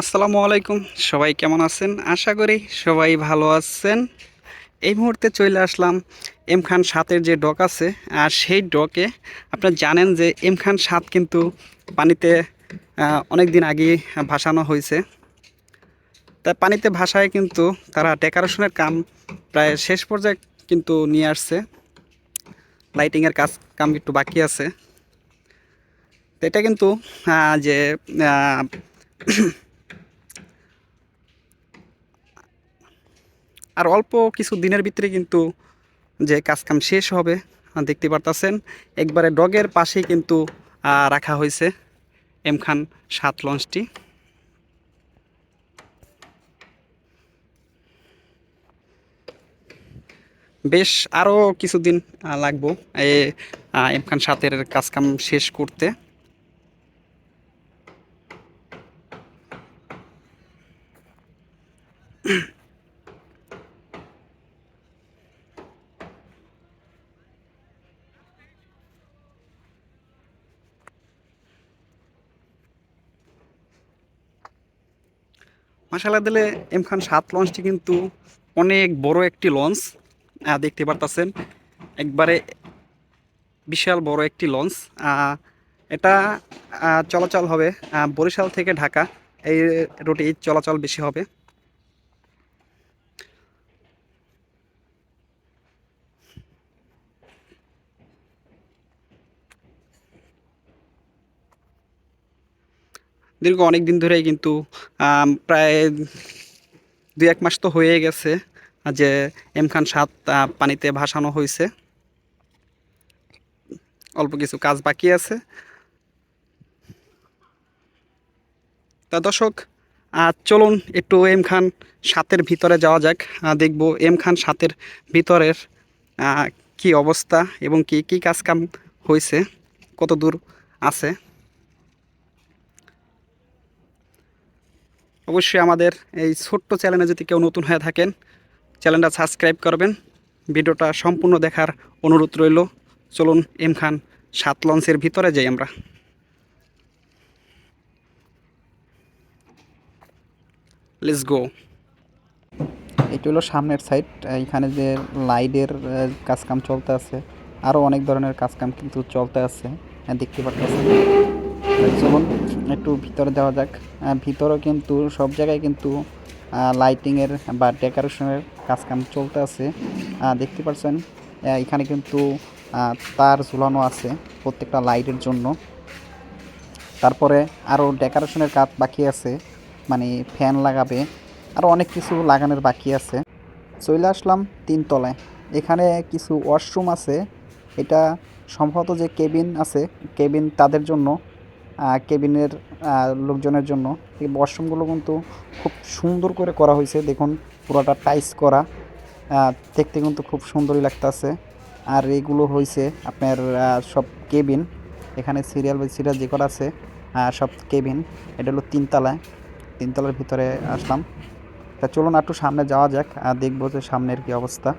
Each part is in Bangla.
আসসালামু আলাইকুম। সবাই কেমন আছেন? আশা করি সবাই ভালো আছেন। এই মুহূর্তে চলে আসলাম এম খান সাতের যে ডক আছে, আর সেই ডকে আপনারা জানেন যে এম খান সাত কিন্তু পানিতে অনেক দিন আগে ভাসানো হয়েছে। তা পানিতে ভাসায় কিন্তু তারা ডেকোরেশনের কাম প্রায় শেষ পর্যায়ে কিন্তু নিয়ে আসছে। লাইটিংয়ের কাজ, কাম একটু বাকি আছে। এটা কিন্তু যে আর অল্প কিছু দিনের ভিতরে কিন্তু যে কাজকাম শেষ হবে দেখতে পারতাছেন। একবারে ডগের পাশেই কিন্তু রাখা হয়েছে এম খান সাত লঞ্চটি। বেশ আরও কিছুদিন লাগবো এ এম খান সাতের কাজকাম শেষ করতে। মাসাল্লাহ দিলে এম খান সাত লঞ্চটি কিন্তু অনেক বড় একটি লঞ্চ। দেখতে পারতাছেন, একবারে বিশাল বড় একটি লঞ্চ। এটা চলাচল হবে বরিশাল থেকে ঢাকা। এই রুটে চলাচল বেশি হবে। দীর্ঘ অনেক দিন ধরেই কিন্তু প্রায় দুই এক মাস তো হয়ে গেছে যে এম খান সাত পানিতে ভাসানো হয়েছে। অল্প কিছু কাজ বাকি আছে। তা দর্শক চলুন একটু এম খান সাতের ভিতরে যাওয়া যাক। দেখব এম খান সাতের ভিতরের কি অবস্থা এবং কি কি কাজ কাম হয়েছে কত দূর আছে। অবশ্যই আমাদের এই ছোট্ট চ্যানেলে যদি কেউ নতুন হয়ে থাকেন চ্যানেলটা সাবস্ক্রাইব করবেন। ভিডিওটা সম্পূর্ণ দেখার অনুরোধ রইল। চলুন এম খান সাত লঞ্চের ভিতরে যাই আমরা। লেটস গো এটা হলো সামনের সাইড এখানে যে লাইটের কাজকাম চলতে আছে আরও অনেক ধরনের কাজকাম কিন্তু চলতে আছে হ্যাঁ, দেখতে পাচ্ছেন চলুন একটু ভিতরে যাওয়া যাক। আহ, ভিতরেও কিন্তু সব জায়গায় কিন্তু লাইটিংয়ের বা ডেকোরেশনের কাজকাম চলতে আছে। দেখতে পাচ্ছেন এখানে কিন্তু তার ঝুলানো আছে প্রত্যেকটা লাইটের জন্য। তারপরে আরও ডেকোরেশনের কাজ বাকি আছে মানে ফ্যান লাগাবে। আরও অনেক কিছু লাগানোর বাকি আছে। চলে আসলাম তিনতলায় এখানে কিছু ওয়াশরুম আছে। এটা সম্ভবত যে কেবিন আছে কেবিন তাদের জন্য। কেবিনের লোকজনের জন্য। এই ওয়াশরুমগুলো কিন্তু খুব সুন্দর করে করা হয়েছে। দেখুন, পুরোটা টাইস করা। দেখতে কিন্তু খুব সুন্দরই লাগতেছে। আর এগুলো হয়েছে আপনার সব কেবিন। এখানে সিরিয়াল বাই সিরিয়াল যে করা আছে সব কেবিন। এটা হলো তিনতলায়। তিনতলার ভিতরে আসলাম। তা চলুন একটু সামনে যাওয়া যাক আর দেখব যে সামনের কি অবস্থা।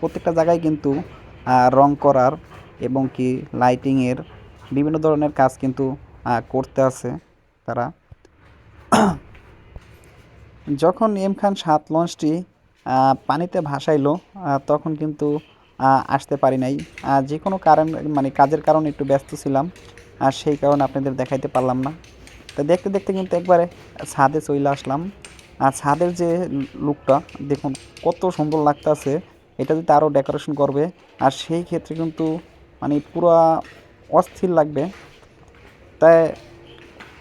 প্রত্যেকটা জায়গায় কিন্তু রং করার এবং কি লাইটিংয়ের বিভিন্ন ধরনের কাজ কিন্তু করতে আছে তারা। যখন এম খান সাত লঞ্চটি পানিতে ভাসাইলো তখন কিন্তু আসতে পারি নাই। যে কোনো কারণ মানে কাজের কারণে একটু ব্যস্ত ছিলাম, আর সেই কারণে আপনাদের দেখাইতে পারলাম না। তো দেখতে দেখতে কিন্তু একবারে ছাদে চলে আসলাম। আর ছাদের যে লুকটা, দেখুন কত সুন্দর লাগতেছে। এটা যদি আরও ডেকোরেশন করবে, আর সেই ক্ষেত্রে কিন্তু মানে পুরো অস্থির লাগবে। তাই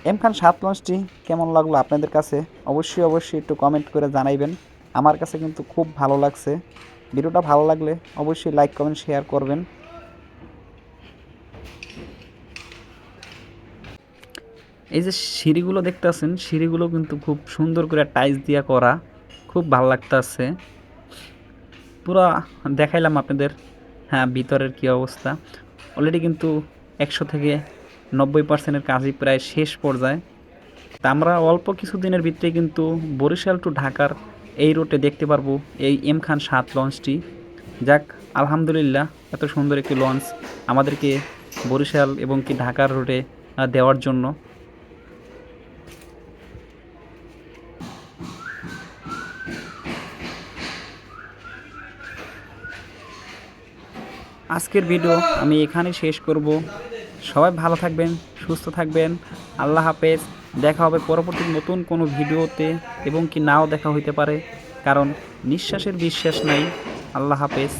এম খান সাত লঞ্চটি কেমন লাগল আপনাদের কাছে? অবশ্যই অবশ্যই একটু কমেন্ট করে জানাইবেন। আমার কাছে কিন্তু খুব ভালো লাগছে। ভিডিওটা ভালো লাগলে অবশ্যই লাইক কমেন্ট শেয়ার করবেন। এই যে সিঁড়িগুলো দেখতেছেন, সিঁড়িগুলো কিন্তু খুব সুন্দর করে টাইলস দিয়া করা। খুব ভালো লাগতেছে। পুরা দেখাইলাম আপনাদের। হ্যাঁ ভিতরের কি অবস্থা। অলরেডি কিন্তু একশো থেকে নব্বই পার্সেন্টের কাজই প্রায় শেষ পর্যায়ে। তা আমরা অল্প কিছু দিনের ভিতরে কিন্তু বরিশাল টু ঢাকার এই রুটে দেখতে পারব এই এম খান সাত লঞ্চটি। যাক, আলহামদুলিল্লাহ, এত সুন্দর একটি লঞ্চ আমাদেরকে বরিশাল এবং কি ঢাকার রুটে দেওয়ার জন্য। আজকের ভিডিও আমি এখানে শেষ করব। সবাই ভালো থাকবেন, সুস্থ থাকবেন। আল্লাহ হাফেজ। দেখা হবে পরবর্তী নতুন কোনো ভিডিওতে এবং কি নাও দেখা হইতে পারে। কারণ নিঃশ্বাসের বিশ্বাস নাই। আল্লাহ হাফেজ।